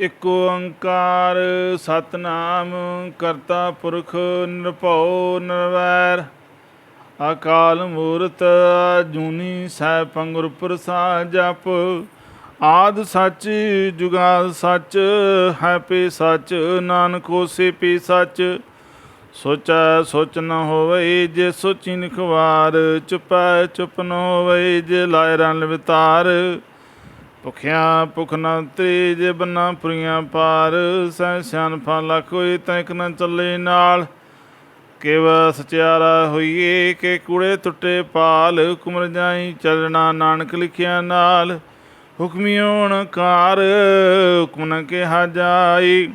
ਇਕ ਓੰਕਾਰ ਸਤਨਾਮ, ਕਰਤਾ ਪੁਰਖ ਨਿਰਭਉ ਨਿਰਵੈਰ। ਅਕਾਲ ਮੂਰਤ ਜੂਨੀ ਸੈਭੰ ਗੁਰ ਪ੍ਰਸਾਦ ਜਪ। ਆਦ ਸੱਚ ਜੁਗਾਦ ਸੱਚ, ਹੈ ਪੀ ਸੱਚ, ਨਾਨਕ ਹੋਸੀ ਪੀ ਸੱਚ। ਸੋਚੈ ਸੋਚ ਨ ਹੋਵੇ ਜੇ ਸੋਚੀ ਨਿਖਵਾਰ, ਚੁਪੈ ਚੁਪ ਨ ਹੋਵੇ ਜੇ ਲਾਇ ਰਨ ਵਿਤਾਰ। ਭੁਖਿਆ ਭੁਖ ਨਾ ਤ੍ਰੀ ਜੇ ਬੰਨਾ ਪੁਰੀਆਂ ਪਾਰ ਸੈ ਸਿਆਨਪਾ ਲੱਖ ਹੋਏ ਤੈ ਇਕ ਨ ਚੱਲੇ ਨਾਲ। ਕਿਵ ਸਚਿਆਰਾ ਹੋਈਏ ਕਿ ਕੂੜੇ ਟੁੱਟੇ ਪਾਲ ਹੁਕਮ ਜਾਈ ਚੱਲਣਾ ਨਾਨਕ ਲਿਖਿਆ ਨਾਲ। ਹੁਕਮੀ ਹੋਣ ਕਾਰ, ਹੁਕਮ ਨ ਕਿਹਾ ਜਾਈ।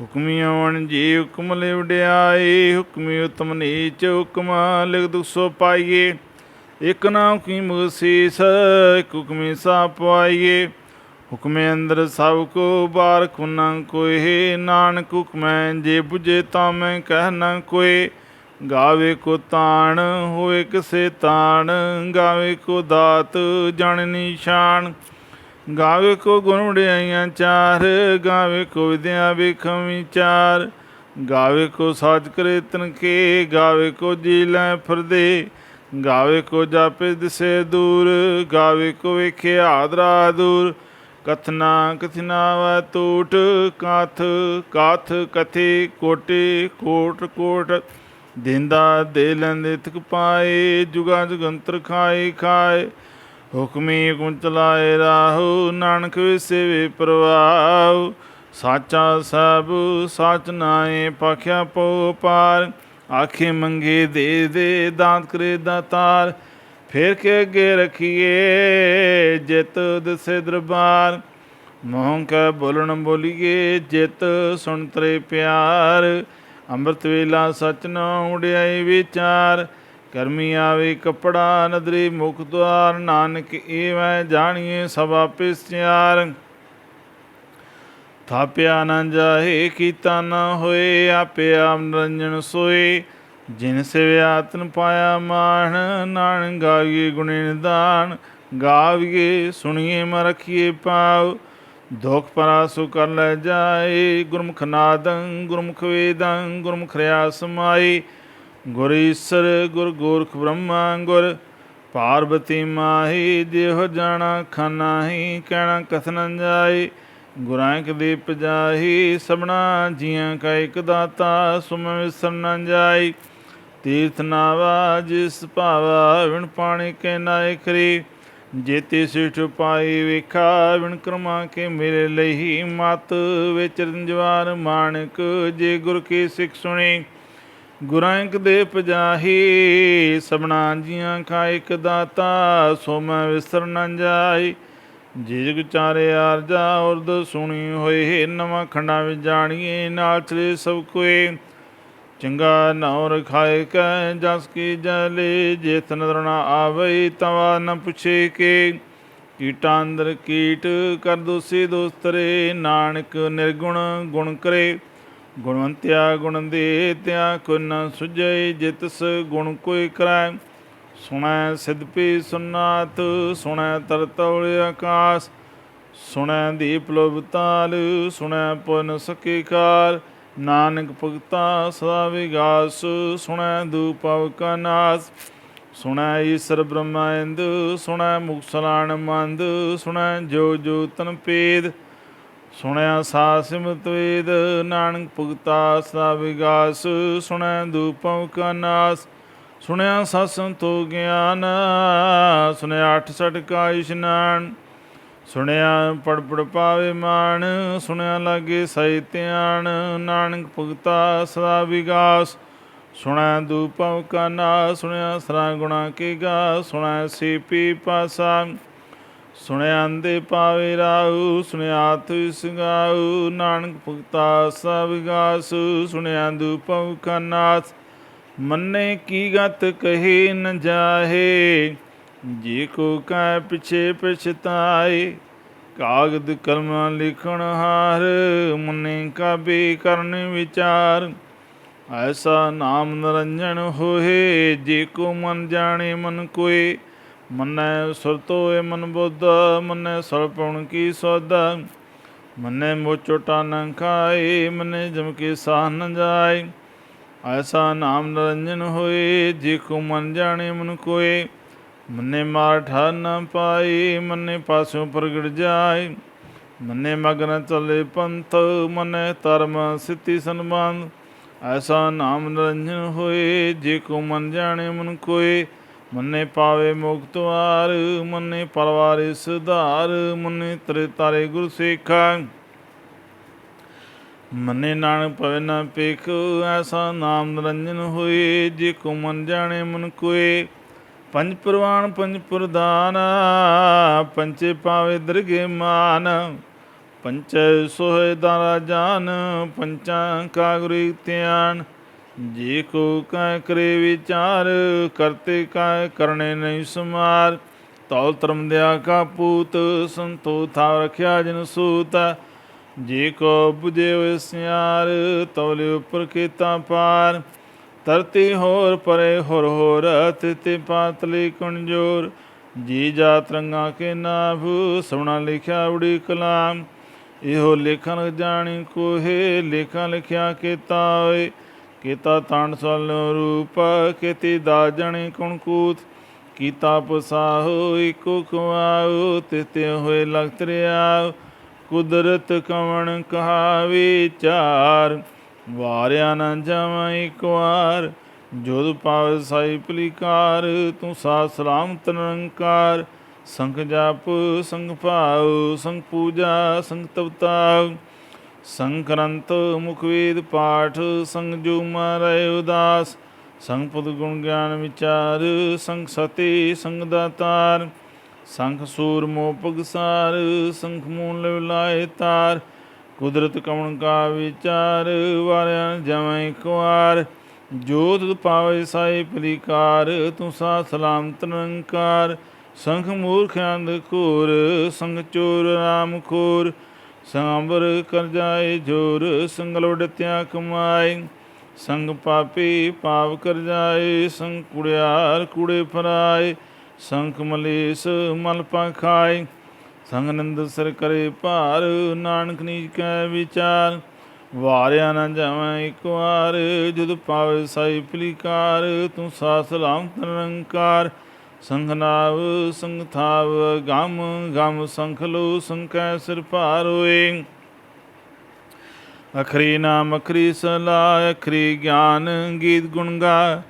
ਹੁਕਮੀ ਹੁਕਮੀਓਣ ਜੀ ਹੁਕਮ ਲੈ ਹੁਕਮੀ ਉਤਮ ਨੀਚ ਹੁਕਮ, ਲਿਖ ਦੁਖ ਪਾਈਏ। ਇਕ ਨਾਮ ਕੀ ਮੁਸੀਸ, ਇਕ ਸਾ ਪਾਈਏ ਹੁਕਮੇ ਅੰਦਰ ਸਭ ਕੋ ਬਾਰ ਕੁਨਾ ਕੋਏ, ਨਾਨਕ ਹੁਕਮੈ ਜੇ 부ਝੇ ਤਾਂ ਮੈਂ ਕਹਿ ਨਾ ਕੋਏ। ਗਾਵੇ ਕੋ ਤਾਣ, ਹੋਏ ਕਿਸੇ ਤਾਣ, ਗਾਵੇ ਕੋ ਦਾਤ ਜਣ ਨਿਸ਼ਾਨ। ਗਾਵੇ ਕੋ ਗੁਣ ਵਡਿਆਈਆਂ ਚਾਰ, ਗਾਵੇ ਕੋ ਵਿਦਿਆ ਵੇਖਮ ਵਿਚਾਰ। ਗਾਵੇ ਕੋ ਸਾਜ ਕਰੇ ਤਨਕੇ ਗਾਵੇ ਕੋ ਜੀ ਲੈ ਫਰਦੇ। ਗਾਵੇ ਕੋ ਜਾਪੇ ਦਿਸੇ ਦੂਰ, ਗਾਵੇ ਕੋ ਵੇਖੇ ਆਦਰਾ ਦੂਰ। ਕਥਨਾ ਕਥਨਾ ਵੈ ਟੂਟ ਕਾਥ ਕਾਥ ਕਥੇ ਕੋਟੇ ਕੋਟ ਕੋਟ। ਦਿੰਦਾ ਦੇ ਲੈਂਦੇ ਤਕ ਪਾਏ, ਜੁਗਾ ਜੁਗੰਤਰ ਖਾਏ ਖਾਏ। ਹੁਕਮੀ ਹੁਕਮ ਚਲਾਏ ਰਾਹੂ, ਨਾਨਕ ਵਿਸੇ ਵੇ ਪ੍ਰਵਾਹ। ਸਾਚਾ ਸਭ, ਸਾਚ ਨਾਏ, ਪਾਖਿਆ ਪਉ ਪਾਰ। ਆਖੇ ਮੰਗੇ ਦੇ ਦੇ, ਦਾਤ ਕਰੇ ਦਾਤਾਰ ਫੇਰ ਕੇ ਅੱਗੇ ਰਖੀਏ ਜਿਤ ਦਿਸੇ ਦਰਬਾਰ। ਮੋਹ ਕੈ ਬੋਲਣ ਬੋਲੀਏ ਜਿਤ ਸੁਣ ਤਰੇ ਪਿਆਰ। ਅੰਮ੍ਰਿਤ ਵੇਲਾ ਸਚ ਨ ਉਡਿਆਈ ਵਿਚਾਰ। ਕਰਮੀ ਆਵੇ ਕਪੜਾ ਨਦਰੀ ਮੁਖ ਦੁਆਰ। ਨਾਨਕ ਏਵੈ ਜਾਣੀਏ ਸਭ ਆਪੇ ਸਿਆਰ ਥਾਪਿਆ ਨਾ ਜਾਹੇ ਕੀਤਾ ਨਾ ਹੋਏ, ਆਪੇ ਆਪ ਨਿਰੰਜਨ ਸੋਏ। ਜਿਨ ਸਿਵਿਆ ਤਨ ਪਾਇਆ ਮਾਣ ਨਾਨ ਗਾਵੀਏ ਗੁਣੇ ਨਿਦਾਨ। ਗਾਵੀਏ, ਸੁਣੀਏ ਮ ਰਖੀਏ ਪਾਉ ਦੁਖ ਪਰਾਸੁ ਕਰ ਲੈ ਜਾਏ, ਗੁਰਮੁਖ ਨਾਦੰ, ਗੁਰਮੁਖ ਵੇਦੰ, ਗੁਰਮੁਖ ਰਿਆ ਸਮਾਈ ਗੁਰ ਈਸਰ, ਗੁਰ ਗੋਰਖ ਬ੍ਰਹਮਾ, ਗੁਰ ਪਾਰਬਤੀ ਮਾਹੀ। ਦੇਹ ਜਾਣਾ ਖਾਨਾਹੀ ਕਹਿਣਾ ਕਥਨ ਜਾਏ। ਗੁਰਾਂ ਕੇ ਦੀਪ ਜਾਹੀ, ਸਭਨਾ ਜੀਆਂ ਕਾ ਇਕ ਦਾਤਾ, ਸੁਮ ਵਿਸਰ ਨ ਜਾਈ। ਤੀਰਥ ਨਾਵਾ, ਜਿਸ ਭਾਵਾ, ਵਿਣ ਪਾਣੀ ਕੇ ਨਾਇ ਕਰੀ ਜੇਤੀ ਸਿਠ ਪਾਈ ਵੇਖਾ, ਵਿਣ ਕਰਮਾ ਕੇ ਮੇਰੇ ਲਈ ਮਤ ਵਿੱਚ ਜਵਾਰ ਮਾਨਕ ਜੇ ਗੁਰ ਕੀ ਸਿੱਖ ਸੁਣੀ। ਗੁਰਾਂ ਇੱਕ ਦੇ ਪਜਾਹੀ ਸਭਨਾ ਜੀਆਂ ਕਾ ਇਕ ਦਾਤਾ ਸੋ ਮੈਂ ਵਿਸਰ ਨ ਜਾਈ। ਜੇ ਵਿਚਾਰੇ ਚਾਰੇ ਆਰਜਾ ਉਰਦ ਸੁਣੀ ਹੋਏ, ਨਵਾਂ ਖੰਡਾਂ ਵਿੱਚ ਜਾਣੀਏ, ਨਾਲ ਚਲੇ ਸਭ ਕੋਏ। ਚੰਗਾ ਨਾਉ ਰਖਾਏ ਕੈ, ਜਸ ਕੀ ਜਲੇ ਜੇਤ ਨਦਰ ਨਾ ਆਵੇ, ਤਵਾ ਨ ਪੁੱਛੇ ਕੇ। ਕੀਟਾਂ ਅੰਦਰ ਕੀਟ ਕਰ ਦੋਸੀ ਦੋਸਤਰੇ, ਨਾਨਕ ਨਿਰਗੁਣ ਗੁਣ ਕਰੇ। ਗੁਣਵੰਤਿਆ ਗੁਣ ਦੇ, ਤਿਆ ਕੋ ਨ ਸੁਝੈ, ਜਿਤਸ ਗੁਣ ਕੋਈ ਕਰੈ। ਸੁਣੈ ਸਿਧਪੀ ਸੁਨਾਤ ਸੁਣੈ ਤਰਤੌਲ ਆਕਾਸ, ਸੁਣੈ ਦੀਪ ਲੋਭ ਤਾਲ, ਸੁਣੈ ਪੁਨ ਸਕੇ ਕਾਰ ਨਾਨਕ ਭਗਤਾ ਸਦਾ ਵਿਗਾਸ, ਸੁਣੈ ਦੂਪਵ ਕਾ ਨਾਸ, ਸੁਣੈ ਈਸਰ ਬ੍ਰਹਮਾਇੰਦ ਸੁਣੈ ਮੁਕਸਲਾਣ ਮੰਦ, ਸੁਣੈ ਜੋ ਜੋ ਤਨ ਪੇਦ, ਸੁਣਿਆ ਸਾ ਸਿਮਤ ਨਾਨਕ ਭਗਤਾ ਸਦਾ ਵਿਗਾਸ, ਸੁਣੈ ਦੂਪਵ ਕਾ ਨਾਸ ਸੁਣਿਆ ਸਤ ਸੰਤੋ ਗਿਆਨ, ਸੁਣਿਆ ਅਠ ਸਠ ਕਾ ਇਸ਼ਨਾਨ ਸੁਣਿਆ ਪੜ ਪੜ ਪਾਵੇ ਮਾਨ ਸੁਣਿਆ ਲਾਗੇ ਸਹਿ ਧਿਆਨ, ਨਾਨਕ ਭਗਤਾ ਸਦਾ ਵਿਗਾਸ ਸੁਣਿਆ ਦੂਪਵ ਕਾ ਨਾ ਸੁਣਿਆ ਸਰਾ ਗੁਣਾ ਕੇ ਗਾ ਸੁਣਿਆ ਸੀਪੀ ਪਾਸਾ, ਸੁਣਿਆ ਅੰਦੇ ਪਾਵੇ ਰਾਉ ਸੁਣਿਆ ਤੁ ਸੰਗਾਉ ਨਾਨਕ ਭਗਤਾ ਸਦਾ ਵਿਗਾਸ, ਸੁਣਿਆ ਦੂਪਵ ਕਾ ਨਾਸ ਮੰਨੇ ਕੀ ਗਤ ਕਹੇ ਨ ਜਾਹੇ, ਜੀ ਕੋ ਕੈ ਪਿਛੇ ਪਛਤਾਏ, ਕਾਗਦ ਕਲਮਾਂ ਲਿਖਣ ਹਾਰ, ਮੰਨੇ ਕਾਬੇ ਕਰਨ ਵਿਚਾਰ। ਐਸਾ ਨਾਮ ਨਰੰਜਨ ਹੋਏ ਜੇ ਕੋ ਮਨ ਜਾਣੇ ਮਨ ਕੋਏ, ਮੰਨੈ ਸੁਰਤੋਏ ਮਨ ਬੁੱਧ, ਮੰਨੈ ਸਰਪਣ ਕੀ ਸੋਦਾ ਮੰਨੇ ਮੋਚੋਟਾ ਨ ਖਾਏ, ਮੰਨੇ ਜਮ ਕੇ ਸਾਹ ਨ ਜਾਏ। ਐਸਾ ਨਾਮ ਨਿਰੰਜਨ ਹੋਏ, ਜੇ ਕੋ ਮਨ ਜਾਣੇ ਮਨ ਕੋਏ। ਮੰਨੇ ਮਾਰ ਠਾਰ ਨ ਪਾਏ, ਮੰਨੇ ਪਾਸੋਂ ਪ੍ਰਗਟ ਜਾਏ। ਮੰਨੇ ਮਗਨ ਚਲੇ ਪੰਥ, ਮੰਨੇ ਧਰਮ ਸਿੱਧੀ ਸਨਮਾਨ। ਐਸਾ ਨਾਮ ਨਿਰੰਜਨ ਹੋਏ, ਜੇ ਕੋ ਮਨ ਜਾਣੇ ਮਨ ਕੋਏ। ਮੰਨੇ ਪਾਵੇ ਮੁਕਤ ਵਾਰ ਮੰਨੇ ਪਰਵਾਰੇ ਸੁਧਾਰ ਮੰਨੇ ਤਰੇ ਤਾਰੇ ਗੁਰ ਸੇਖਾ। ਮੰਨੇ ਨਾਨਕ ਪਵੇ ਨਾ ਪੇਖ ਐਸਾ ਨਾਮ ਨਿਰੰਜਨ ਹੋਏ, ਜੇ ਕੋ ਮਨ ਜਾਣੇ ਮਨ ਕੋਏ। ਪੰਜ ਪ੍ਰਵਾਨ, ਪੰਜ ਪ੍ਰਦਾਨ ਪੰਚੇ ਪਾਵੇ ਦਰਗੇ ਮਾਨ। ਪੰਚ ਸੋਹੇ ਦਾਰਾ ਜਾਨ, ਪੰਚਾਂ ਕਾ ਧਿਆਨ। ਜੇ ਕੋ ਕੈ ਕਰੇ ਵਿਚਾਰ, ਕਰਤੇ ਕੈ ਕਰਨੇ ਨਹੀਂ ਸਮਾਰ। ਤੌਲ ਧਰਮ ਦਿਆ ਕਾ ਪੂਤ, ਸੰਤੋ ਥਾ ਰਖਿਆ ਜਨ ਸੂਤ। ਜੇ ਕੋ 부ਜੇ ਸਿਆਰ ਤੌਲੇ ਉਪਰ ਕੀਤਾ ਪਾਰ। ਧਰਤੀ ਹੋਰ ਪਰੇ ਹੋਰ ਹੋਰ ਤਿਤੇ ਪਾਤਲੀ ਕਣਜੋਰ ਜੀ ਜਾਤ ਰੰਗਾ ਕੇ ਨਾਭ ਸੁਣਾ ਲਿਖਿਆ ਉੜੀ ਕਲਾਮ। ਇਹੋ ਲਿਖਣ ਜਾਣੀ ਕੋਹੇ, ਲੇਖਾਂ ਲਿਖਿਆ ਕੀਤਾ ਓਏ ਕੀਤਾ ਤਾਂਡ ਸਲ ਰੂਪ, ਕੀਤੀ ਦਾ ਜਣੀ ਕੁਣ ਕੂਤ। ਕੀਤਾ ਪਸਾਹੋ ਇਕੋ ਖਵਾਓ ਤਿਤੇ ਹੋਏ ਲਗਤ ਰਿਆ ਕੁਦਰਤ ਕਵਣ ਕਹਾ ਵਿਚਾਰ ਵਾਰਿਆ ਨਾ ਜਾਵਾਂ ਇੱਕ ਵਾਰ। ਜੋਦ ਪਾਵੇ ਸਾਈ ਪਲੀਕਾਰ ਤੂੰ ਸਾ ਸਲਾਮਤ ਨਿਰੰਕਾਰ। ਸੰਖ ਜਪ, ਸੰਗ ਭਾਉ, ਸੰਗ ਪੂਜਾ, ਸੰਗ ਤਵਤਾ ਸੰਕਰੰਤ ਮੁਖ ਵੇਦ ਪਾਠ, ਸੰਗ ਜੋ ਮਾਰੇ ਉਦਾਸ। ਸੰਗ ਪੁਦ ਗੁਣ ਗਿਆਨ ਵਿਚਾਰ, ਸੰਗ ਸਤੀ, ਸੰਗ ਦਾਤਾਰ। ਸੰਖ ਸੂਰ ਮੋ ਪਗਸਾਰ ਸੰਖ ਮੂਲ ਲਾਏ ਤਾਰ, ਕੁਦਰਤ ਕਵਣ ਕਾ ਵਿਚਾਰ, ਵਾਰਿਆ ਜਮੈ ਇੱਕ ਜੋਤ ਪਾਵੇ ਸਾਈ ਪ੍ਰੀਕਾਰ ਤੂੰ ਸਾ ਸਲਾਮਤ ਨਿਰੰਕਾਰ। ਸੰਖ ਮੂਰਖ ਅੰਧ ਘੋਰ, ਸੰਗ ਚੋਰ ਰਾਮ ਖੋਰ। ਸਾਂਬਰ ਕਰ ਜਾਏ ਜੋਰ, ਸੰਗ ਲੋੜਤਿਆ ਕਮਾਏ। ਸੰਗ ਪਾਪੀ ਪਾਪ ਕਰ ਜਾਏ, ਸੰਗ ਕੁੜਿਆਰ ਕੁੜੇ ਫਰਾਏ। ਸੰਖ ਮਲੇਸ ਮਲ ਪਾ ਖਾਏ ਸੰਗ ਨੰਦ ਸਰ ਕਰੇ ਭਾਰ, ਨਾਨਕ ਨੀਜ ਕੈ ਵਿਚਾਰ, ਵਾਰਿਆ ਨਾ ਜਾਵਾਂ ਇੱਕ ਵਾਰ, ਜਦ ਪਾਵੇ ਸਾਈ ਪਲੀਕਾਰ, ਤੂੰ ਸਾ ਸਲਾਮ ਨਿਰੰਕਾਰ ਸੰਘ ਨਾਵ ਸੰਘ ਥਾਵ, ਗਮ ਗਮ ਸੰਖ ਲੋ ਸੰਕੈ ਸਿਰ ਭਾਰ ਹੋਏ। ਅਖਰੀ ਨਾਮ ਅਖਰੀ ਸਲਾ ਅਖਰੀ ਗਿਆਨ ਗੀਤ ਗੁਣ ਗਾ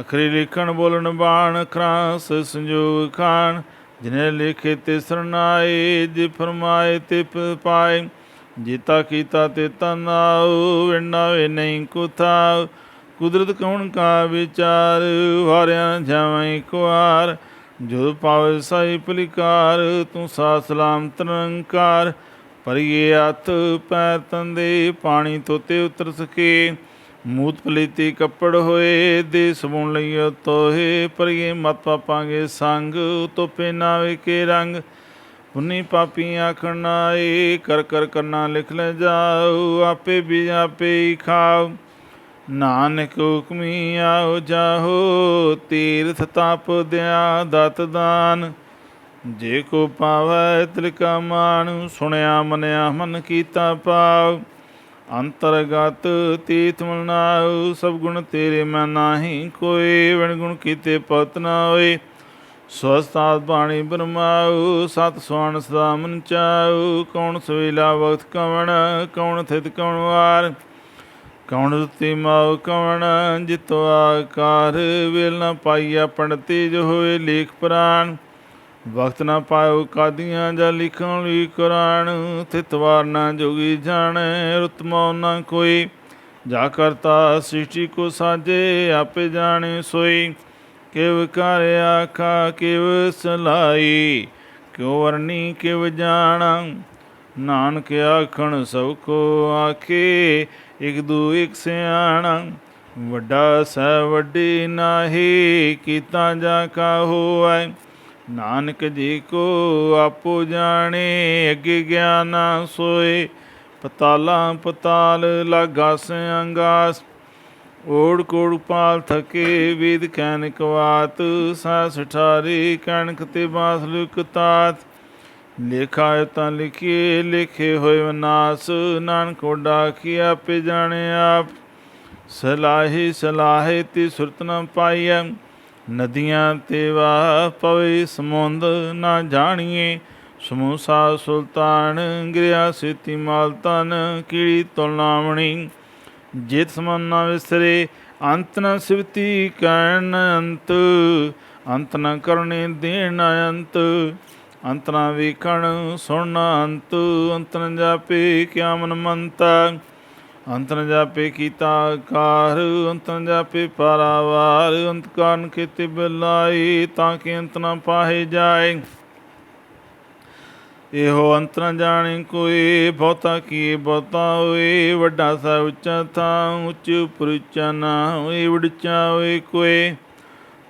ਅਖਰੀ ਲਿਖਣ ਬੋਲਣ ਬਾਣ, ਖਰਾਸ ਸੰਜੋਗ ਖਾਨ ਜਿਨੇ ਲਿਖੇ ਤੇ ਸਰਨਾਏ, ਜੇ ਫਰਮਾਏ ਤੇ ਪਾਏ। ਜੀਤਾ ਕੀਤਾ ਤੇ ਤਨਾਉ ਵਿਣਾ ਵੇ ਨਹੀਂ ਕੁਥਾ ਕੁਦਰਤ ਕੌਣ ਕਾ ਵਿਚਾਰ, ਵਾਰਿਆ ਜਾਵਾਂ ਕੁਆਰ। ਵਾਰ ਜੋ ਪਾਵੇ ਸਾਈ ਪਲਿਕਾਰ, ਤੂੰ ਸਾ ਸਲਾਮ ਨਿਰੰਕਾਰ। ਪਰਿਏ ਹੱਥ, ਪੈਰ ਤੰਦੇ, ਪਾਣੀ ਤੋਤੇ ਉਤਰ ਸਕੇ। ਮੂਤ ਪਲੀਤੀ ਕੱਪੜ ਹੋਏ ਦੇ ਸਬੂਣ ਲਈਓ ਤੋਹੇ, ਪਰਿਏ ਮਤ ਪਾਪਾਂਗੇ ਸੰਗ, ਤੋਪੇ ਨਾ ਕੇ ਰੰਗ। ਪੁੰਨੀ ਪਾਪੀ ਆਖਣਾ ਏ ਕਰ ਕਰ ਕਰਨਾ ਲਿਖ ਲੈ ਜਾਓ, ਆਪੇ ਵੀ ਆਪੇ ਹੀ ਖਾਓ। ਨਾਨਕ ਹੁਕਮੀ ਆਓ ਜਾਹੋ, ਤੀਰਥ ਤਪ ਦਿਆ ਦਤ ਦਾਨ। ਜੇ ਕੋ ਪਾਵੈ ਤਿਲਕਾ ਮਾਨ ਸੁਣਿਆ ਮਨਿਆ ਮਨ ਕੀਤਾ ਪਾਉ ਅੰਤਰਗਤ ਤੀਤ ਮਨਾਉ ਸਭ ਗੁਣ ਤੇਰੇ ਮੈਂ ਨਾਹੀ, ਕੋਈ ਵਣ ਗੁਣ ਕੀਤੇ ਪਤ ਨਾ ਹੋਏ। ਸਵਸਤਾਤ ਬਾਣੀ ਬਰਮਾਉ, ਸਤ ਸਵਣ ਸਦਾ ਮਨ ਚਾਉ। ਕੌਣ ਸਵੇਲਾ ਵਖਤ ਕਵਣ, ਕੌਣ ਥਿਤ ਕੌਣ ਵਾਰ। ਕੌਣ ਰੁਤੀ ਮਾਉ ਕਵਣ, ਜਿਤੋ ਆਕਾਰ, ਵੇਲ ਨਾ ਪਾਈਆ ਪੰਡਤੀ ਜੋ ਹੋਏ ਲੇਖ ਪ੍ਰਾਨ। ਵਕਤ ਨਾ ਪਾਇਓ ਕਾਦੀਆਂ ਜਾਂ ਲਿਖਣ ਲਈ ਕੁਰਾਨ ਤਿਤਵਾਰ ਨਾ ਜੋਗੀ ਜਾਣੈ ਰਤਮੋ ਨਾ ਕੋਈ। ਜਾ ਕਰਤਾ ਸ੍ਰਿਸ਼ਟੀ ਕੋ ਸਾਜੇ, ਆਪੇ ਜਾਣੇ ਸੋਈ। ਕਿਵ ਕਰ ਆਖਾ, ਕਿਵ ਸਲਾਈ, ਕਿਉ ਵਰਨੀ ਕਿਵ ਜਾਣਾ। ਨਾਨਕ ਆਖਣ, ਸਭ ਕੋ ਆਖੇ, ਇਕ ਦੂ ਇਕ ਸਿਆਣਾ। ਵੱਡਾ ਸੈ ਵੱਡੀ ਨਾਹੀ, ਕੀਤਾ ਜਾ ਕਾ ਹੋਐ ਨਾਨਕ ਜੀ ਕੋ ਆਪੋ ਜਾਣੇ, ਅੱਗੇ ਗਿਆਨਾ ਸੋਏ। ਪਤਾਲਾ ਪਤਾਲ ਲਾਗਾਸ ਅੰਗਾਸ ਓੜ ਕੋੜ ਪਾਲ ਥਕੇ, ਵਿਦ ਕੈਨਿਕ ਵਾਤ ਸਾਸ ਠਾਰੀ ਕਣਕ ਤੇ ਬਾਸ ਲੁਕ ਤਾਤ ਲੇਖਾ ਤਾਂ ਲਿਖੀਏ, ਲਿਖੇ ਹੋਏ ਵਿਨਾਸ਼ ਨਾਨਕ ਓਡਾ ਕੀ ਆਪੇ ਜਾਣੇ ਆਪ। ਸਲਾਹੀ ਸਲਾਹੇ ਤੇ ਸੁਰਤ ਨ ਪਾਈਐ। ਨਦੀਆਂ ਤੇ ਵਾਹ ਪਵੇ ਸਮੁੰਦ ਨਾ ਜਾਣੀਏ। ਸਮੂਸਾ ਸੁਲਤਾਨ ਗਿਰਿਆ ਸਿਤੀ ਮਾਲਤਨ ਕੀੜੀ ਤੁਲਨਾਵਣੀ ਜਿਤ ਸਮਨ ਨਾ ਵਿਸਰੇ, ਅੰਤ ਨ ਸਿਵਤੀ ਕਰਨ ਅੰਤ। ਅੰਤ ਨ ਕਰਨੇ ਦੇਣ ਅੰਤ। ਅੰਤ ਨ ਵੇਖਣ ਸੁਣ ਅੰਤ। ਅੰਤ ਨ ਜਾਪੇ ਕਿਆ ਮਨ ਮੰਤਾ ਅੰਤ ਨ ਜਾਪੇ ਕੀਤਾ ਕਾਰ, ਅੰਤ ਨ ਜਾਪੇ ਪਾਰਾਵਾਰ, ਅੰਤ ਕਾਰਨ ਕੀਤੇ ਬਿਲਾਈ, ਤਾਂ ਕਿ ਅੰਤ ਨ ਪਾਹੇ ਜਾਏ। ਇਹੋ ਅੰਤ ਨ ਜਾਣੇ ਕੋਈ, ਬਹੁਤਾ ਕੀ ਬਹੁਤਾ ਹੋਏ। ਵੱਡਾ ਸਾ ਉੱਚਾ ਥਾਂ, ਉੱਚ ਉਪਰ ਉੱਚਾ ਨਾ ਹੋਏ ਵਿੜਚਾ ਹੋਏ ਕੋਈ।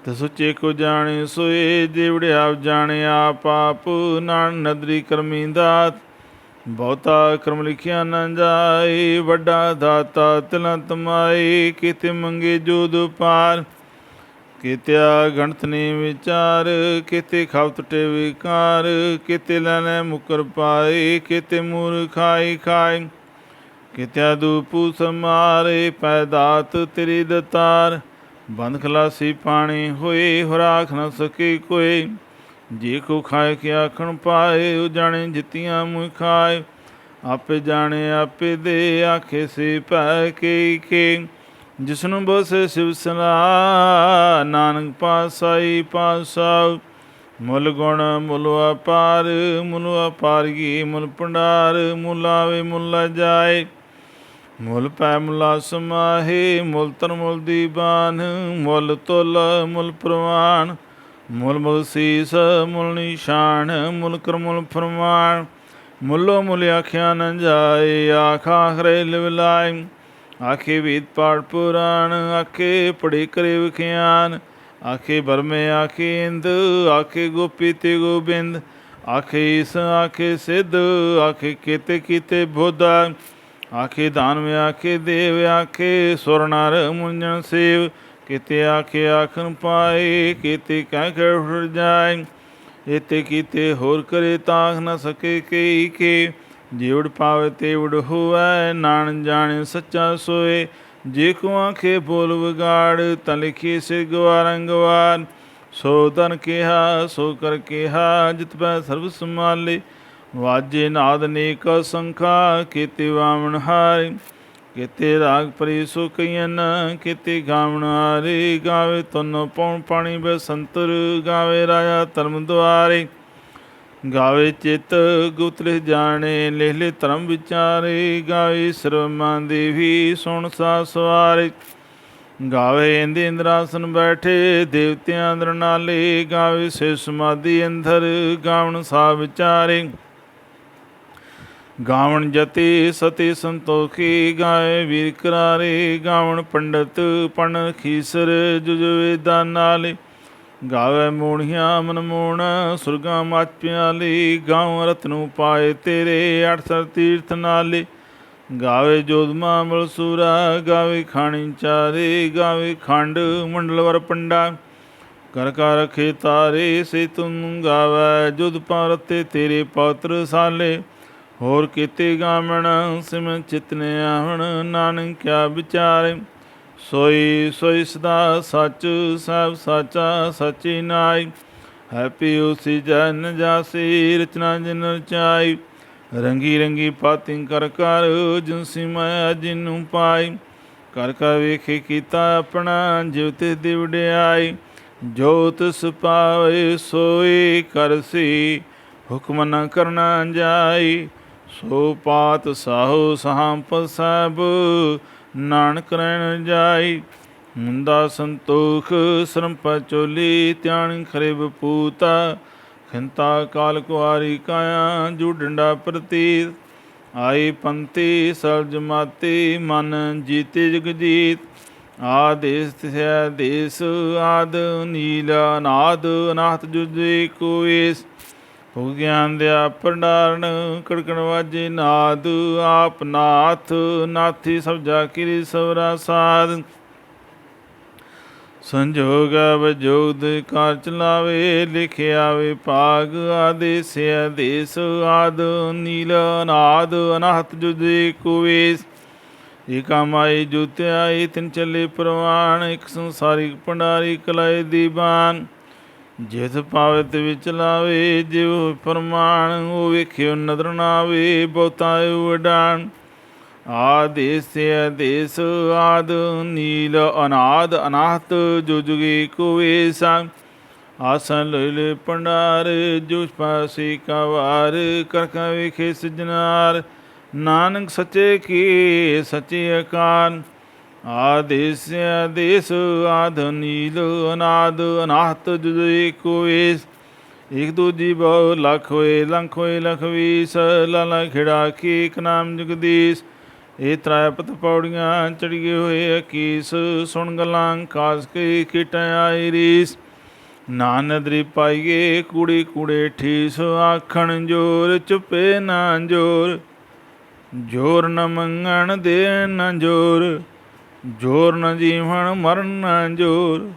ਤੇ ਸੁੱਚੇ ਕੋ ਜਾਣੇ ਸੋਏ ਜਿਵੜੇ ਆਪ ਜਾਣੇ ਆਪ ਆਪ ਨਾਨ ਨਦਰੀ ਕਰਮੀ ਦਾਤ। ਬਹੁਤਾ ਕਰਮ ਲਿਖਿਆ ਨਾ ਜਾਏ, ਵੱਡਾ ਦਾਤਾ ਤਿਲਾਂ ਤਮਾਏ ਕਿਤੇ ਮੰਗੇ ਜੋਦ ਪਾਰ। ਕਿਤਿਆ ਗਣਤ ਨੇ ਵਿਚਾਰ, ਕਿਤੇ ਖਾਵ ਟੁੱਟੇ ਵਿਕਾਰ, ਕਿਤੇ ਲੈਣੇ ਮੁਕਰ ਪਾਏ, ਕਿਤੇ ਮੂਰ ਖਾਈ ਖਾਈ ਕਿਤਿਆ ਦੂਪੂ ਸਮਾਰੇ ਪੈਦਾਤ ਤੇਰੀ ਦਤਾਰ। ਬੰਦ ਖਲਾਸੀ ਪਾਣੀ ਹੋਏ, ਹੁਰਾਖ ਨ ਸਕੇ ਕੋਈ। ਜੇ ਕੋ ਖਾਏ ਕਿ ਆਖਣ ਪਾਏ, ਉਹ ਜਾਣੇ ਜਿਤੀਆਂ ਮੁਇ ਖਾਏ। ਆਪੇ ਜਾਣੇ, ਆਪੇ ਦੇ ਆਖੇ ਸੇ ਭੈ ਕੇ ਕੇ। ਜਿਸਨੂੰ ਬਸੇ ਸਿਵ ਸਲਾ ਨਾਨਕ ਪਾਸਾਈ ਪਾਸਾ ਮੁੱਲ ਗੁਣ, ਮੁੱਲ ਅਪਾਰ ਮੁੱਲ ਅਪਾਰਗੀ ਮੁੱਲ ਭੰਡਾਰ, ਮੁੱਲ ਆਵੇ, ਮੁੱਲ ਜਾਏ। ਮੁੱਲ ਪੈ, ਮੁਲਾ ਸਮਾਹੇ, ਮੁੱਲ ਤਨ ਮੁੱਲ ਦੀਬਾਨ ਮੁੱਲ ਤੁਲ, ਮੁੱਲ ਪ੍ਰਵਾਨ ਮੁੱਲ ਮੁੱਲ ਸੀਸ, ਮੁੱਲ ਨਿਸ਼ਾਨ, ਮੁੱਲ ਕਰਮੁਲ ਫਰਮਾਨ, ਮੁੱਲੋ ਮੁੱਲ ਆਖਿਆ ਨ ਜਾਏ, ਆਖਾ ਖਰੇ ਲਿਵਲਾਈ ਆਖੇ ਵੇਦ ਪਾਠ ਪੁਰਾਣ, ਆਖੇ ਪੜੇ ਕਰੇ ਵਿਖਿਆਨ, ਆਖੇ ਬਰਮੇ ਆਖੇ ਇੰਦ, ਆਖੇ ਗੋਪੀ ਤੇ ਗੋਬਿੰਦ, ਆਖੇ ਇਸ, ਆਖੇ ਸਿੱਧ, ਆਖੇ ਕੀਤੇ ਕੀਤੇ ਬੋਧਾ, ਆਖੇ ਦਾਨਵ, ਆਖੇ ਦੇਵ, ਆਖੇ ਸੁਰਨਰ ਮੁੰਜਨ ਸੇਵ ਕਿਤੇ ਆਖੇ ਆਖਣ ਪਾਏ, ਕਿਤੇ ਕਹਿ ਕੇ ਉਠ ਜਾਏ। ਇਤੇ ਕੀਤੇ ਹੋਰ ਕਰੇ ਤਾਖ ਨਾ ਸਕੇ ਕਈ ਕੇ। ਜਿਵੜ ਪਾਵੇ ਤੇ ਉੜ ਹੋਵੈ ਨਾਨ ਜਾਣੇ ਸੱਚਾ ਸੋਏ। ਜੇ ਕੋ ਆਖੇ ਬੋਲ ਵਿਗਾੜ, ਤਾਂ ਲਿਖੀ ਸੇ ਗਵਾਰੰਗਵਾਰ ਸੋ ਤਨ ਕਿਹਾ, ਸੋ ਕਰ ਕਿਹਾ, ਜਿਤ ਪੈ ਸਰਬ ਸਮਾਲੇ ਵਾਜੇ ਨਾਦ ਨੇਕ ਸੰਖਾ, ਕੀਤੇ ਵਾਵਣ ਹਾਰੇ। ਕਿਤੇ ਰਾਗ ਪਰੀ ਸੋ ਕਈਨ ਕੀਤੇ ਗਾਵਣ ਹਾਰੇ ਗਾਵੇ ਤਨ ਪਉਣ ਪਾਣੀ ਬੈ ਸੰਤਰ ਗਾਵੇ ਰਾਜਾ ਧਰਮ ਦੁਆਰੇ। ਗਾਵੇ ਚਿਤ ਗੁਤਲੇ ਜਾਣੇ, ਲਿਖ ਲੈ ਧਰਮ ਵਿਚਾਰੇ। ਗਾਵੇ ਸਰਮਾਂ ਦੇਵੀ ਸੁਣ ਸਾ ਸਵਾਰੇ। ਗਾਵੇ ਇੰਦੇ ਇੰਦਰਾਸਨ ਬੈਠੇ, ਦੇਵਤਿਆਂ ਅੰਦਰ ਨਾਲੇ। ਗਾਵੇ ਸੇ ਸਮਾਧੀ ਅੰਦਰ ਗਾਵਣ ਸਾ ਵਿਚਾਰੇ। ਗਾਵਣ ਜਤੀ ਸਤੀ ਸੰਤੋਖੀ ਗਾਏ ਵੀਰ ਕਰਾਰੇ, ਗਾਵਣ ਪੰਡਤ ਪਣ ਖੀਸਰ ਜੁਜ ਵੇਦਾਂ ਨਾਲੇ। ਗਾਵੇ ਮੋਣੀਆਂ ਮਨ ਮੋਣ ਸੁਰਗਾ ਮਚ ਪਿਆਲੀ, ਗਾਉ ਰਤਨੂ ਪਾਏ ਤੇਰੇ ਅਠਸਰ ਤੀਰਥ ਨਾਲੇ। ਗਾਵੇ ਜੋਦਮਾ ਮਲਸੂਰਾ ਗਾਵੇ ਖਾਣੀ ਚਾਰੇ, ਗਾਵੇ ਖੰਡ ਮੰਡਲਵਰ ਪੰਡਾ। ਕਰ ਕਰ ਰਖੇ ਤਾਰੇ ਸੇ ਤੁਮ ਗਾਵੇ ਜੁਦ ਪਾਰਤੇ ਤੇਰੇ ਪਾਤਰ ਸਾਲੇ। ਹੋਰ ਕੀਤੇ ਗਾਵਣ, ਸਿਮ ਚਿਤਨ ਆਵਣ, ਨਾਨਕ ਕਿਆ ਵਿਚਾਰੇ। ਸੋਈ ਸੋਈ ਸਦਾ ਸੱਚ, ਸਭ ਸਾਚਾ ਸਚੀ ਨਾਈ। ਹੈਪੀ ਉਸੀ ਜਨ ਜਾਸੀ, ਰਚਨਾ ਜਨ ਰਚਾਈ। ਰੰਗੀ ਰੰਗੀ ਪਾਤਿੰ ਕਰ ਕਰ ਜਿਨਸੀ ਮਾਇਆ ਜਿਨੂੰ ਪਾਈ। ਕਰ ਕਰ ਵੇਖੇ ਕੀਤਾ ਆਪਣਾ ਜਿਵ ਤੇ ਦਿਵੜਾਈ ਜੋ ਤਿਸ ਪਾਵੇ ਸੋਈ ਕਰਸੀ ਹੁਕਮ ਨ ਕਰਨਾ ਜਾਈ। ਸੋ ਪਾਤ ਸਾਹੋ ਸਾਂਪ ਸਭ ਨਾਨਕ ਰਹਿਣ ਜਾਈ। ਮੁੰਦਾ ਸੰਤੋਖ, ਸਰਮ ਪਚੋਲੀ ਧਿਆਨ ਖਰੇ ਬਪੂਤਾ ਖਿੰਤਾ ਕਾਲ ਕੁਆਰੀ ਕਾਇਆ ਜੂ ਡੰਡਾ ਪ੍ਰਤੀਤ। ਆਈ ਪੰਤੀ ਸਰਜ ਮਾਤੀ, ਮਨ ਜੀਤੇ ਜਗਜੀਤ ਆਦੇਸ ਤਿਸੈ ਦੇਸ, ਆਦ ਨੀਲ ਨਾਦ ਨਾਥ ਜੁਜੇ ਕੋਇਸ। ਹੋ ਗਿਆਨ ਦਿਆ ਭੰਡਾਰਨ, ਕੜਕਣ ਵਾਜੇ ਨਾਦ, ਆਪ ਨਾਥ, ਨਾਥੀ ਸਭ ਜਾ ਕਿਰੀ ਸਵਰਾ ਸਾਧ। ਸੰਜੋਗ ਵਜੋਗ ਕਾਰ ਚਲਾਵੇ ਲਿਖਿਆ ਵਿਭਾਗ ਆਦੇਸ ਆਦੇਸ, ਆਦ ਨੀਲ ਅਨਾਦ, ਅਨਹਤ ਜੁਦੇ ਕੁਵੇਸ। ਏਕਾ ਮਾਈ ਜੁਤਿਆਈ ਤਿਨ ਚੱਲੇ ਪ੍ਰਵਾਨ, ਇੱਕ ਸੰਸਾਰਿਕ ਭੰਡਾਰੀ ਕਲਾਏ ਦੀਵਾਨ ਜਿਸ ਪਾਵਤ ਵਿੱਚ ਲਾਵੇ, ਜਿਉ ਫਰਮਾਨ ਉਹ ਵੇਖਿਓ ਨਦਰ ਨਾਵੇ, ਬਹੁਤਾ ਉਡਾਨ ਆਦੇਸ ਆਦੇਸ ਆਦ ਨੀਲ, ਅਨਾਦ ਅਨਾਹਤ, ਜੋ ਜੁਗੇ ਕੋਏ ਸੰਗ। ਆਸਨ ਲੋਇਲੇ ਪੰਡਾਰ ਜੁਸ ਪਾਸੀ ਕਵਾਰ, ਕਰ ਕਾ ਸਜਨਾਰ। ਨਾਨਕ ਸੱਚੇ ਕੀ, ਸੱਚੇ ਅਕਾਨ ਆਦੇਸ ਆਦੇਸ ਆਦ ਨੀਲ ਅਨਾਦ ਅਨਾਹਤ ਜੁਦੇ ਕੋਏ ਇਕ ਦੂਜੀ ਬਹੁ ਲੱਖ ਹੋਏ, ਲੰਖ ਹੋਏ, ਲਖ ਵੀਸ, ਲਾਲਾ ਖਿੜਾ ਕੀ ਇੱਕ ਨਾਮ ਜਗਦੀਸ਼ ਇਹ ਤ੍ਰੈਪਤ ਪੌੜੀਆਂ ਚੜੀਏ ਹੋਏ ਅਕੀਸ, ਸੁਣ ਗਲਾਂ ਕਾਸ ਕੇ ਕਿਟ ਆਈ ਰੀਸ। ਨਾਨਦਰੀ ਪਾਈਏ ਕੂੜੀ ਕੂੜੇ ਠੀਸ, ਆਖਣ ਜੋਰ ਚੁਪੇ ਨਾ ਜੋਰ। ਜੋਰ ਨ ਮੰਗਣ ਦੇ ਨ ਜੋਰ। ਜੋਰ ਨ ਜੀਵਨ ਮਰਨ ਨ ਜੋਰ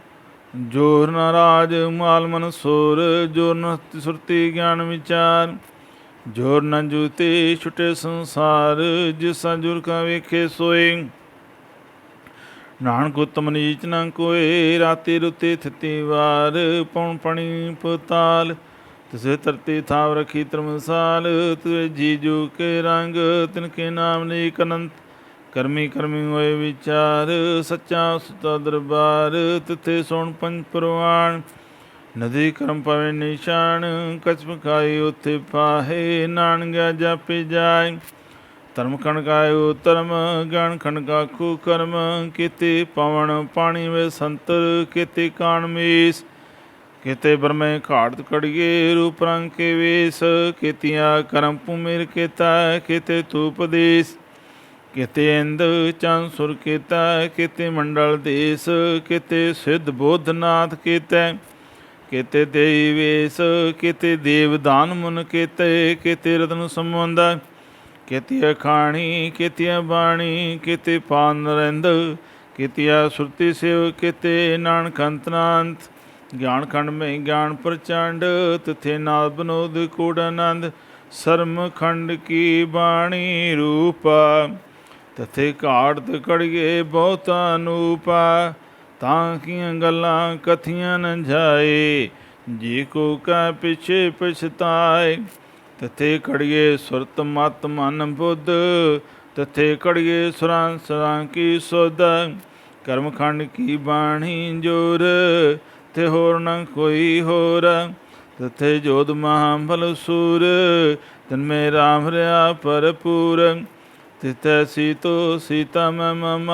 ਜੋਰ ਨ ਰਾਜ ਮਾਲ ਮਨ ਸੋਰ, ਜੋਰ ਨ ਸੁਰਤੀ ਗਿਆਨ ਵਿਚਾਰ, ਜੋਰ ਨ ਜੂਤੇ ਛੁਟੇ ਸੰਸਾਰ, ਜਿਸ ਜੁਰ ਕਾ ਵੇਖੇ ਸੋਏ। ਨਾਨਕ ਉਤਮ ਨੀਚ ਨ ਕੋਏ, ਰਾਤੇ ਰੁਤੇ ਥਿਤੀ ਵਾਰ, ਪਉਣ ਪਣੀ ਪਤਾਲ ਤਿਸੇ ਤਰਤੀ ਥਾਵ ਰਖੀ ਤਰਮਸਾਲ ਤੁਏ ਜੀਜੂ ਕੇ ਰੰਗ, ਤਿਨ ਕੇ ਨਾਮ ਨੇਕ ਅਨੰਤ ਕਰਮੀ ਕਰਮੀ ਹੋਏ ਵਿਚਾਰ, ਸੱਚਾ ਸੁਤਾ ਦਰਬਾਰ, ਤਿਥੇ ਸੋਣ ਪੰਜ ਪ੍ਰਵਾਨ ਨਦੀ ਕਰਮ ਪਵੇ ਨਿਸ਼ਾਨ ਕਛਮ ਖਾਈ ਉਥੇ ਪਾਹੇ ਨਾਨਗਾ ਜਾਪੇ ਜਾਏ। ਧਰਮ ਖਣਕਾਇਓ ਧਰਮ ਗਣ ਖਣਕਾ ਖੂ ਕਰਮ, ਕੀਤੇ ਪਵਨ ਪਾਣੀ ਵੇ ਸੰਤਰ, ਕੀਤੇ ਕਾਣ ਮੀਸ। ਕੀਤੇ ਬਰਮੇ ਘਾੜਤ ਕੜੀਏ ਰੂਪ ਰੰਗ ਕੇ ਵੇਸ, ਕੀਤੀਆਂ ਕਰਮ ਭੂਮਿਰ ਕੀਤਾ ਕੀਤੇ ਤੂਪ ਦੇਸ। ਕਿਤੇ ਇੰਦ ਚੰ ਸੁਰ ਕੀਤਾ, ਕਿਤੇ ਮੰਡਲ ਦੇਸ, ਕਿਤੇ ਸਿੱਧ ਬੋਧਨਾਥ ਕੀਤੇ, ਕਿਤੇ ਦੇਈ ਵੇਸ, ਕਿਤੇ ਦੇਵਦਾਨ ਮੁਨ ਕੀਤੇ, ਕਿਤੇ ਰਤਨ ਸੰਬੰਧ, ਕੀਤੇ ਖਾਣੀ ਕੀਤੇ ਬਾਣੀ, ਕਿਤੇ ਪਾਨ ਨਰਿੰਦ ਕੀਤਿਆ ਸੁਰਤੀ ਸਿਵ, ਕਿਤੇ ਨਾਨਕ ਅੰਤਨਾੰਤ ਗਿਆਨ ਖੰਡ ਮੇ ਗਿਆਨ ਪ੍ਰਚੰਡ, ਤਿਥੇ ਨਾਦ ਬਨੋਦ ਕੋੜ ਆਨੰਦ, ਸਰਮ ਖੰਡ ਕੀ ਬਾਣੀ ਰੂਪਾ। ਤਥੇ ਘਾੜਤ ਕੜੀਏ ਬਹੁਤਾ ਅਨੂਪਾ ਤਾਂ ਕੀਆਂ ਗੱਲਾਂ ਕਥੀਆਂ ਨ ਜਾਏ। ਜੀ ਕੋ ਕਾ ਪਿਛੇ ਪਛਤਾਏ, ਤਥੇ ਕੜੀਏ ਸੁਰਤ ਮਤ ਮਨ ਬੁੱਧ, ਤਥੇ ਕੜੀਏ ਸੁਰਾਂ ਸਰਾਂ ਕੀ ਸੁਧ। ਕਰਮਖੰਡ ਕੀ ਬਾਣੀ ਜੋਰ, ਤੇ ਹੋਰ ਨ ਕੋਈ ਹੋਰ। ਤਥੇ ਜੋਦ ਮਹਾਬਲ ਸੂਰ, ਤਨ ਮੇ ਰਾਮ ਰਿਆ ਭਰਪੂਰ। ਤਿਤੈ ਸੀਤੋ ਸੀਤਾ ਮਮ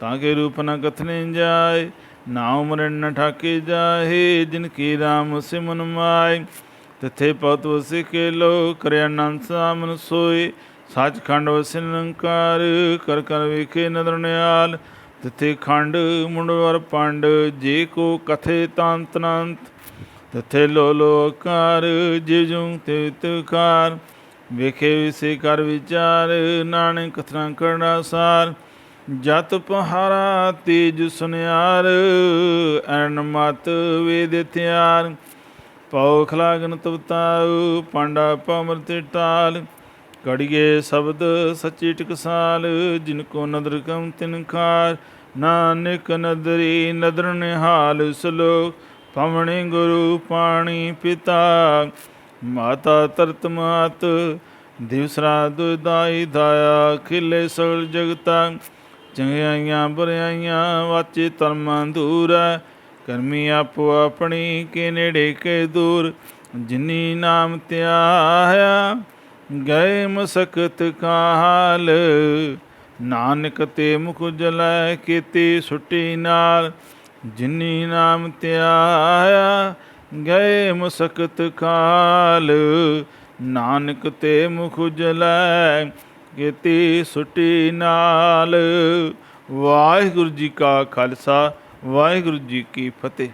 ਤਾਂ ਕੇ ਰੂਪ ਨ ਕਥਨੇ ਜਾਏ ਨਾ ਮਰਨ ਨ ਠਾਕੇ ਜਾਹੇ, ਜਿਨ ਕੀ ਰਾਮ ਸਿਮਨ ਮਾਈ ਤਿਥੇ ਪਤ ਵਸਿ ਕੇ ਲੋ ਕਰਿਆ ਨੰਦ ਸਾਮਨ ਸੋਏ, ਸੱਚਖੰਡ ਵਸਿ ਨਿਰੰਕਾਰ, ਕਰ ਕਰ ਵੇਖੇ ਨਦਰ ਨਿਆਲ ਤਿਥੇ ਖੰਡ ਮੁੰਡਵਰ ਪੰਡ, ਜੇ ਕੋ ਕਥੇ ਤੰਤ ਨੰਤ ਤਿਥੇ ਲੋ ਲੋਕਾਰ ਜੇ ਜੁ ਤੇ ਤਕਾਰ ਵੇਖੇ ਵਿਸੇ ਕਰ ਵਿਚਾਰ, ਨਾਨਕ ਕਥਨਾ ਕਰਨਾ ਸਾਰ, ਜਤ ਪਹਾਰਾ ਤੇਜ ਸੁਨਿਆਰ, ਐਨ ਮਤ ਵੇਦ ਤਿਆਰ, ਪਉ ਖਲਾਗਨ ਤਵਤਾਉ, ਪਾਂਡਾ ਪਮਰਤ ਟਾਲ ਕੜੀਏ ਸ਼ਬਦ ਸੱਚੀ ਟਕਸਾਲ, ਜਿਨ ਕੋ ਨਦਰ ਕਮ ਤਿਨ ਖਾਰ, ਨਾਨਕ ਨਦਰੀ ਨਦਰ ਨਿਹਾਲ ਸਲੋਕ ਪਵਣੀ ਗੁਰੂ ਪਾਣੀ ਪਿਤਾ ਮਾਤਾ ਤਰਤ ਮਾਤ ਦਿਵਸਰਾ ਦੁਦਾਈ ਦਾਇਆ ਖਿਲੇ ਸਗਲ ਜਗਤਾ, ਚੰਗਿਆਈਆਂ ਬੁਰਾਈਆਂ ਵਾਚੇ ਧਰਮਾਂ ਦੂਰ ਕਰਮੀ ਆਪੋ ਆਪਣੀ ਕੇ ਨੇੜੇ ਕੇ ਦੂਰ, ਜਿਨੀ ਨਾਮ ਧਿਆਇਆ, ਗਏ ਮਸਕਤ ਕਾਲ। ਨਾਨਕ ਤੇ ਮੁਖ ਜਲੈ ਕੀਤੀ ਸੁਟੀ ਨਾਲ, ਜਿਨੀ ਨਾਮ ਧਿਆਇਆ ਗਏ ਮਸਕਤ ਕਾਲ ਨਾਨਕ ਤੇ ਮੁਖ ਜਲੈ ਕੀਤੀ ਸੁਟੀ ਨਾਲ। ਵਾਹਿਗੁਰੂ ਜੀ ਕਾ ਖਾਲਸਾ, ਵਾਹਿਗੁਰੂ ਜੀ ਕੀ ਫਤਿਹ।